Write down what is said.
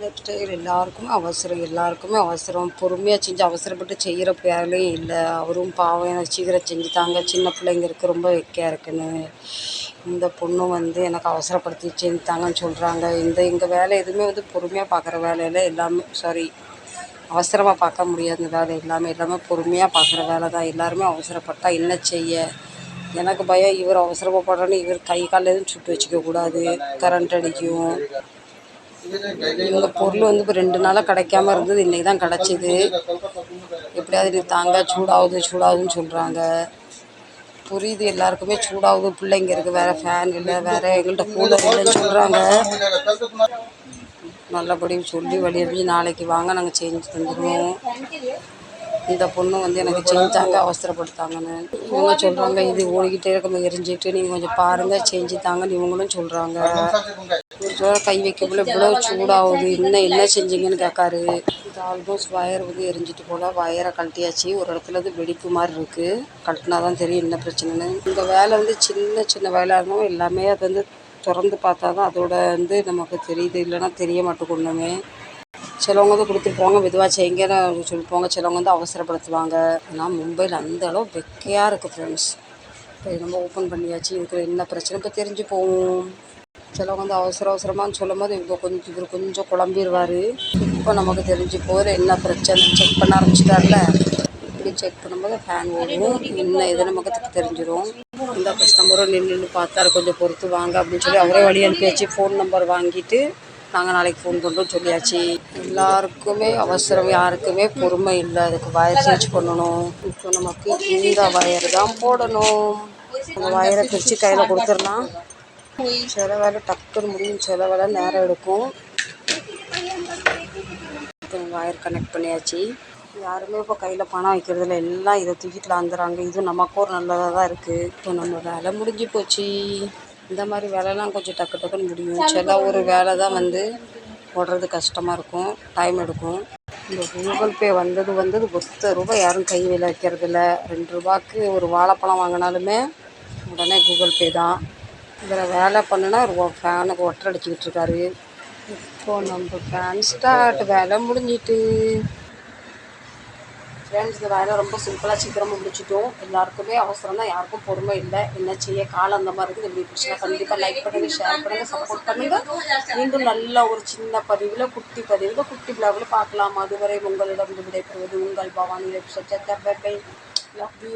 Life எல்லாருக்குமே அவசரம் எல்லாருக்குமே அவசரம். பொறுமையாக செஞ்சு அவசரப்பட்டு செய்கிற வேலையும் இல்லை. அவரும் பாவம் எனக்கு சீக்கிரம் செஞ்சு தாங்க. சின்ன பிள்ளைங்க இருக்குது ரொம்ப வெக்கையாக இருக்குன்னு. இந்த பொண்ணும் வந்து எனக்கு அவசரப்படுத்தி செஞ்சு தாங்கன்னு சொல்கிறாங்க இந்த எங்கள் வேலை எதுவுமே வந்து பொறுமையாக பார்க்குற வேலையில் எல்லாமே சாரி அவசரமாக பார்க்க முடியாது இந்த வேலை எல்லாமே எல்லாமே பொறுமையாக பார்க்குற வேலை தான். எல்லாருமே அவசரப்பட்டால் என்ன செய்ய? எனக்கு பயம். இவர் அவசரப்படுறேன்னு இவர் கை கால் எதுவும் சுட்டு வச்சுக்க கூடாது. கரண்ட் அடிக்கும். இவங்க பொருள் வந்து இப்போ ரெண்டு நாளாக கிடைக்காம இருந்தது. இன்றைக்கி தான் கிடச்சிது. எப்படியாவது நீ தாங்க சூடாகுது சூடாகுதுன்னு சொல்கிறாங்க புரியுது எல்லாருக்குமே சூடாகுது. பிள்ளைங்க இருக்குது வேறு ஃபேன் இல்லை வேறு எங்கள்கிட்ட கூலர் இல்லைன்னு சொல்கிறாங்க நல்லபடி சொல்லி வழி அனுப்பி நாளைக்கு வாங்க நாங்கள் செஞ்சு தந்துடுவோம் இந்த பொண்ணு வந்து எனக்கு செஞ்சாங்க அவசரப்படுத்தாங்கன்னு. இவங்க சொல்கிறாங்க இது ஓடிக்கிட்டே இருக்க எரிஞ்சிட்டு நீங்கள் கொஞ்சம் பாருங்கள் செஞ்சு தாங்கன்னு இவங்களும் சொல்கிறாங்க ஒரு சொல்ல கை வைக்கக்குள்ள இவ்வளோ சூடாகுது இன்னும் என்ன செஞ்சீங்கன்னு கேட்காரு. இது ஆல்மோஸ்ட் வயர் வந்து எரிஞ்சிட்டு போல் வயரை கழட்டியாச்சு. ஒரு இடத்துல வந்து வெடிப்பு மாதிரி இருக்குது கழட்டினா தான் தெரியும் என்ன பிரச்சனைன்னு. இந்த வேலை வந்து சின்ன சின்ன வேலையாக இருந்தாலும் எல்லாமே அது வந்து திறந்து பார்த்தா தான் அதோட வந்து நமக்கு தெரியுது. இல்லைன்னா தெரிய மாட்டேங்குது சிலவங்க வந்து கொடுத்துருப்பாங்க மெதுவாக செய்யுங்கன்னு சொல்லிப்போங்க. சிலவங்க வந்து அவசரப்படுத்துவாங்க. ஆனால் மும்பையில் அந்த அளவு வெக்கையாக இருக்குது ஃப்ரெண்ட்ஸ் இப்போ நம்ம ஓப்பன் பண்ணியாச்சு. இதுக்கு என்ன பிரச்சனை? இப்போ தெரிஞ்சு போவோம். சிலவங்க வந்து அவசர அவசரமான்னு சொல்லும் போது இப்போ கொஞ்சம் இவர் கொஞ்சம் குழம்பிடுவார் இப்போ நமக்கு தெரிஞ்சு போகிற என்ன பிரச்சனை? செக் பண்ண ஆரம்பிச்சிட்டார்ல. இப்படி செக் பண்ணும்போது ஃபேன் ஓடும். என்ன இது நமக்கு தெரிஞ்சிடும் இந்த கஸ்டமரும் நின்று நின்று பார்த்தாரு. கொஞ்சம் பொறுத்து வாங்க அப்படின்னு சொல்லி அவரே வழி அனுப்பியாச்சு ஃபோன் நம்பர் வாங்கிட்டு நாங்கள் நாளைக்கு ஃபோன் பண்ணுறோம் சொல்லியாச்சு. எல்லாருக்குமே அவசரம் யாருக்குமே பொறுமை இல்லை. அதுக்கு வயர் சேஞ்ச் பண்ணணும். இப்போ நமக்கு இந்த வயர் தான் போடணும். அந்த வயரை பிரித்து கையில் கொடுத்துடலாம். சில வேலை டக்குன்னு முடியும். சில வேலை நேரம் எடுக்கும். இப்போ வயர் கனெக்ட் பண்ணியாச்சு. யாருமே இப்போ கையில் பணம் வைக்கிறதில்ல. எல்லாம் இதை தூக்கிட்டு வந்துடுறாங்க. இது நமக்கும் ஒரு நல்லதாக தான் இருக்குது இப்போ நம்ம வேலை முடிஞ்சு போச்சு. இந்த மாதிரி வேலைலாம் கொஞ்சம் டக்கு டக்குன்னு முடியும். சில ஒரு வேலை தான் வந்து ஓடுறது கஷ்டமாக இருக்கும். டைம் எடுக்கும். இந்த கூகுள் பே வந்தது வந்தது பத்து ரூபாய் யாரும் கை வேலை வைக்கிறதில்ல. ரெண்டு ரூபாய்க்கு ஒரு வாழைப்பழம் வாங்கினாலுமே உடனே கூகுள் பே தான். இதில் வேலை பண்ணுனா ஒரு ஃபேனுக்கு ஒட்டர் அடிச்சுக்கிட்டு இருக்காரு. இப்போது நம்ம ஃபேன் ஸ்டார்ட் வேலை முடிஞ்சிட்டு. ஃப்ரெண்ட்ஸ் இந்த வேலை ரொம்ப சிம்பிளாக சீக்கிரமாக முடிச்சிட்டோம். எல்லாருக்குமே அவசரம் தான் யாருக்கும் பொறுமை இல்லை. என்ன செய்ய காலம் அந்த மாதிரி இருக்குது இப்படி பிரச்சனை கண்டிப்பாக லைக் பண்ணுங்கள் ஷேர் பண்ணுங்கள் சப்போர்ட் பண்ணுங்கள் மீண்டும் நல்ல ஒரு சின்ன பதிவில் குட்டி பதிவில் குட்டி பிளாவில் பார்க்கலாம். அதுவரை உங்களிடம் விடைபெறுவது உங்கள் Bhavani website bye love you